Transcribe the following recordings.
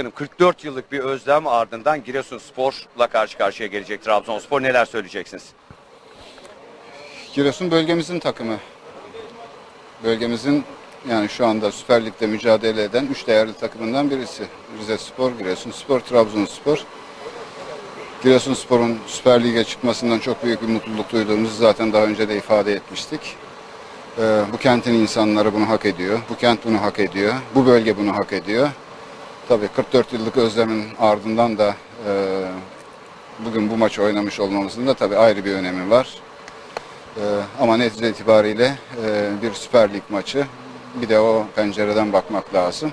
Başkanım 44 yıllık bir özlem ardından Giresunspor'la karşı karşıya gelecek Trabzonspor. Neler söyleyeceksiniz? Giresun bölgemizin takımı. Bölgemizin yani şu anda Süper Lig'de mücadele eden üç değerli takımından birisi. Rize Spor, Giresun Spor, Trabzonspor. Giresun Spor'un Süper Lig'e çıkmasından çok büyük bir mutluluk duyduğumuzu zaten daha önce de ifade etmiştik. Ee, bu kentin insanları bunu hak ediyor. Bu kent bunu hak ediyor. Bu bölge bunu hak ediyor. Tabii 44 yıllık özlemin ardından da e, bugün bu maçı oynamış olmamızın da tabii ayrı bir önemi var. Ee, ama netice itibariyle e, bir Süper Lig maçı. Bir de o pencereden bakmak lazım.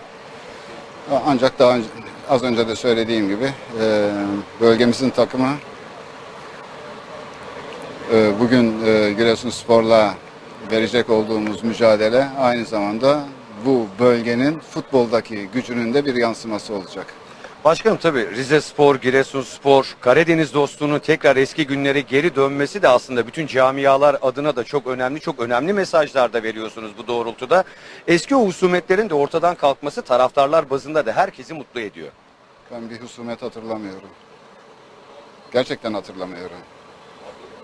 Ancak daha önce, az önce de söylediğim gibi e, bölgemizin takımı e, bugün e, Giresunspor'la verecek olduğumuz mücadele aynı zamanda bu bölgenin futboldaki gücünün de bir yansıması olacak. Başkanım tabii Rize Spor, Giresun Spor, Karadeniz dostluğunun tekrar eski günlere geri dönmesi de aslında bütün camialar adına da çok önemli, çok önemli mesajlar da veriyorsunuz bu doğrultuda. Eski o husumetlerin de ortadan kalkması taraftarlar bazında da herkesi mutlu ediyor. Ben bir husumet hatırlamıyorum. Gerçekten hatırlamıyorum.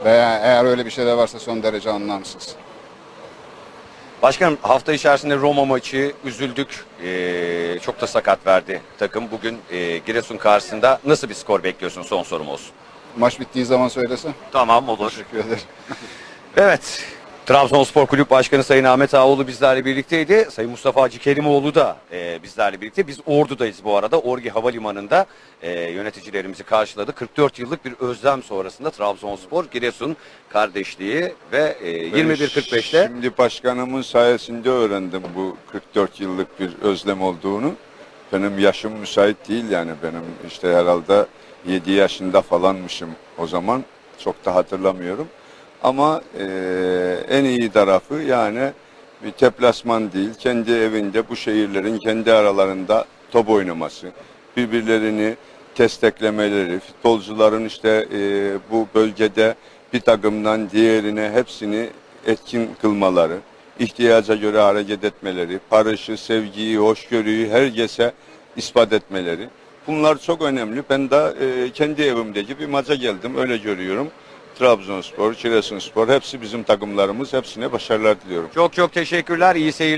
Veya eğer öyle bir şey de varsa son derece anlamsız. Başkanım hafta içerisinde Roma maçı üzüldük. Ee, çok da sakat verdi takım. Bugün e, Giresun karşısında nasıl bir skor bekliyorsun son sorum olsun. Maç bittiği zaman söylese. Tamam olur. Teşekkür ederim. Evet. Trabzonspor Kulüp Başkanı Sayın Ahmet Ağoğlu bizlerle birlikteydi. Sayın Mustafa Hacı Kerimoğlu da e, bizlerle birlikte. Biz Ordu'dayız bu arada. Orgi Havalimanı'nda e, yöneticilerimizi karşıladı. 44 yıllık bir özlem sonrasında Trabzonspor, Giresun kardeşliği ve e, 21.45'te Şimdi başkanımın sayesinde öğrendim bu 44 yıllık bir özlem olduğunu. Benim yaşım müsait değil yani benim işte herhalde 7 yaşında falanmışım o zaman. Çok da hatırlamıyorum. Ama eee, en iyi tarafı yani bir teplasman değil, kendi evinde bu şehirlerin kendi aralarında top oynaması, birbirlerini desteklemeleri, futbolcuların işte eee, bu bölgede bir takımdan diğerine hepsini etkin kılmaları, ihtiyaca göre hareket etmeleri, barışı, sevgiyi, hoşgörüyü herkese ispat etmeleri. Bunlar çok önemli. Ben de eee, kendi evimdeki bir maça geldim. Öyle görüyorum. Trabzonspor, Giresunspor hepsi bizim takımlarımız. Hepsine başarılar diliyorum. çok çok teşekkürler. İyi seyirler.